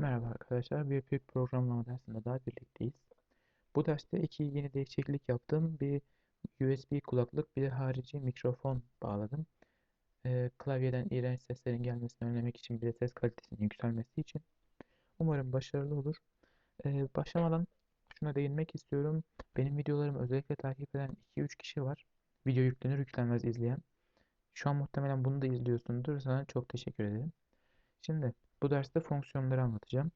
Merhaba arkadaşlar, bir Büyük Programlama dersinde daha birlikteyiz. Bu derste iki yeni değişiklik yaptım. Bir USB kulaklık, bir harici mikrofon bağladım. Ee, klavyeden iğrenç seslerin gelmesini önlemek için, bir de ses kalitesinin yükselmesi için. Umarım başarılı olur. Ee, başlamadan şuna değinmek istiyorum. Benim videolarımı özellikle takip eden 2-3 kişi var. Video yüklenir yüklenmez izleyen. Şu an muhtemelen bunu da izliyorsundur. Sana çok teşekkür ederim. Şimdi bu derste fonksiyonları anlatacağım.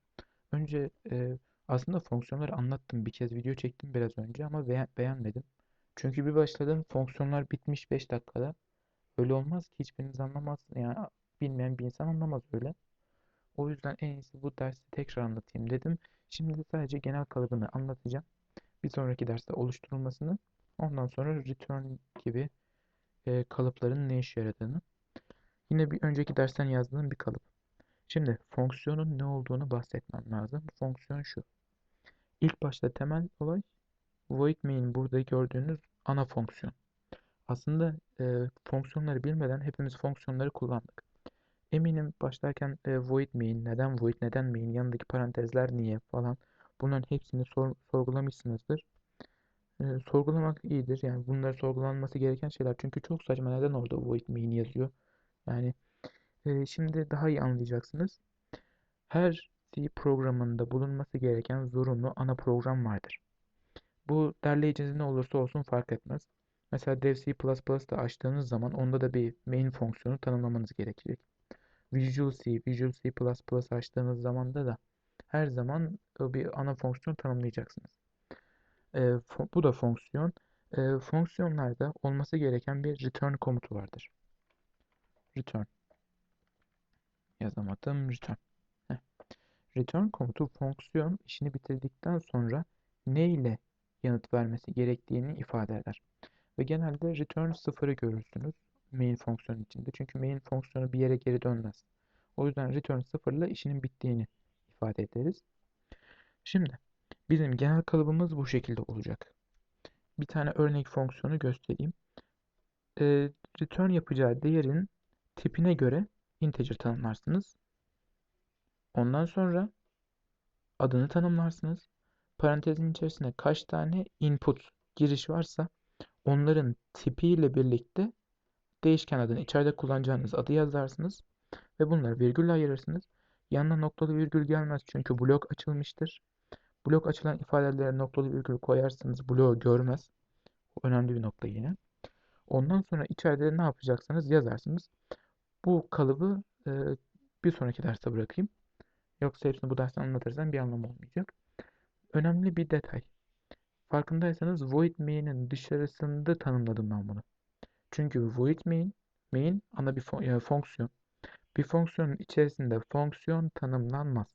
Önce e, aslında fonksiyonları anlattım. Bir kez video çektim biraz önce ama beğen beğenmedim. Çünkü bir başladım fonksiyonlar bitmiş 5 dakikada. Öyle olmaz ki hiçbiriniz anlamaz. Yani bilmeyen bir insan anlamaz öyle. O yüzden en iyisi bu dersi tekrar anlatayım dedim. Şimdi de sadece genel kalıbını anlatacağım. Bir sonraki derste oluşturulmasını. Ondan sonra return gibi e, kalıpların ne işe yaradığını. Yine bir önceki dersten yazdığım bir kalıp. Şimdi fonksiyonun ne olduğunu bahsetmem lazım. Fonksiyon şu. İlk başta temel olay void main burada gördüğünüz ana fonksiyon. Aslında e, fonksiyonları bilmeden hepimiz fonksiyonları kullandık. Eminim başlarken e, void main, neden void, neden main, yanındaki parantezler niye falan bunların hepsini sor, sorgulamışsınızdır. E, sorgulamak iyidir. Yani bunlar sorgulanması gereken şeyler. Çünkü çok saçma neden orada void main yazıyor. Yani şimdi daha iyi anlayacaksınız. Her C programında bulunması gereken zorunlu ana program vardır. Bu derleyiciniz ne olursa olsun fark etmez. Mesela Dev C++'da açtığınız zaman onda da bir main fonksiyonu tanımlamanız gerekecek. Visual C, Visual C++ açtığınız zaman da da her zaman bir ana fonksiyon tanımlayacaksınız. E, bu da fonksiyon. E, fonksiyonlarda olması gereken bir return komutu vardır. Return. Yazamadım. Return. Heh. Return komutu fonksiyon işini bitirdikten sonra ne ile yanıt vermesi gerektiğini ifade eder. Ve genelde return sıfırı görürsünüz main fonksiyon içinde. Çünkü main fonksiyonu bir yere geri dönmez. O yüzden return sıfırla işinin bittiğini ifade ederiz. Şimdi bizim genel kalıbımız bu şekilde olacak. Bir tane örnek fonksiyonu göstereyim. Ee, return yapacağı değerin tipine göre integer tanımlarsınız. Ondan sonra adını tanımlarsınız. Parantezin içerisinde kaç tane input giriş varsa onların tipiyle birlikte değişken adını içeride kullanacağınız adı yazarsınız ve bunları virgülle ayırırsınız. Yanına noktalı virgül gelmez çünkü blok açılmıştır. Blok açılan ifadelere noktalı virgül koyarsanız bloğu görmez. O önemli bir nokta yine. Ondan sonra içeride ne yapacaksınız yazarsınız. Bu kalıbı e, bir sonraki derste bırakayım. Yoksa hepsini bu dersten anlatırsam bir anlamı olmayacak. Önemli bir detay. Farkındaysanız void main'in dışarısında tanımladım ben bunu. Çünkü void main, main ana bir fon fonksiyon. Bir fonksiyonun içerisinde fonksiyon tanımlanmaz.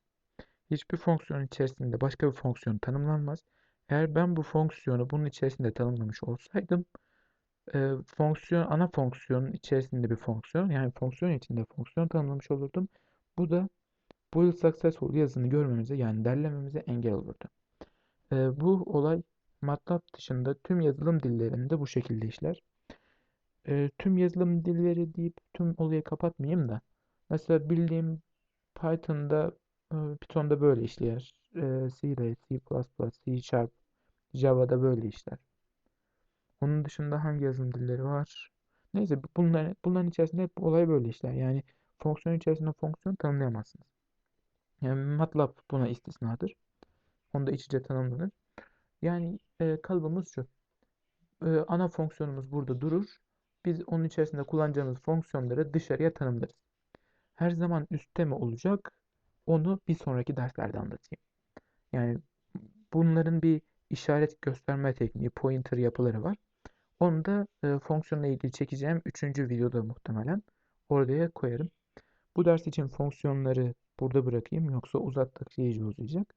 Hiçbir fonksiyon içerisinde başka bir fonksiyon tanımlanmaz. Eğer ben bu fonksiyonu bunun içerisinde tanımlamış olsaydım e, fonksiyon ana fonksiyonun içerisinde bir fonksiyon yani fonksiyon içinde fonksiyon tanımlamış olurdum. Bu da build successful yazını görmemize yani derlememize engel olurdu. E, bu olay MATLAB dışında tüm yazılım dillerinde bu şekilde işler. E, tüm yazılım dilleri deyip tüm olayı kapatmayayım da mesela bildiğim Python'da e, Python'da böyle işler. E, C'de, C++, C Sharp, Java'da böyle işler. Onun dışında hangi yazılım dilleri var? Neyse bunlar, bunların içerisinde hep olay böyle işler. Yani fonksiyon içerisinde fonksiyon tanımlayamazsınız. Yani MATLAB buna istisnadır. Onda iç içe tanımlanır. Yani e, kalıbımız şu. E, ana fonksiyonumuz burada durur. Biz onun içerisinde kullanacağımız fonksiyonları dışarıya tanımlarız. Her zaman üstte mi olacak? Onu bir sonraki derslerde anlatayım. Yani bunların bir işaret gösterme tekniği, pointer yapıları var. Onu da e, fonksiyonla ilgili çekeceğim 3. videoda muhtemelen oraya koyarım. Bu ders için fonksiyonları burada bırakayım yoksa uzattıkça iyice uzayacak.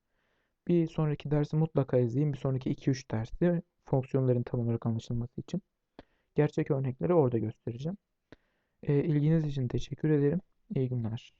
Bir sonraki dersi mutlaka izleyin. Bir sonraki 2-3 derste fonksiyonların tam olarak anlaşılması için. Gerçek örnekleri orada göstereceğim. E, ilginiz için teşekkür ederim. İyi günler.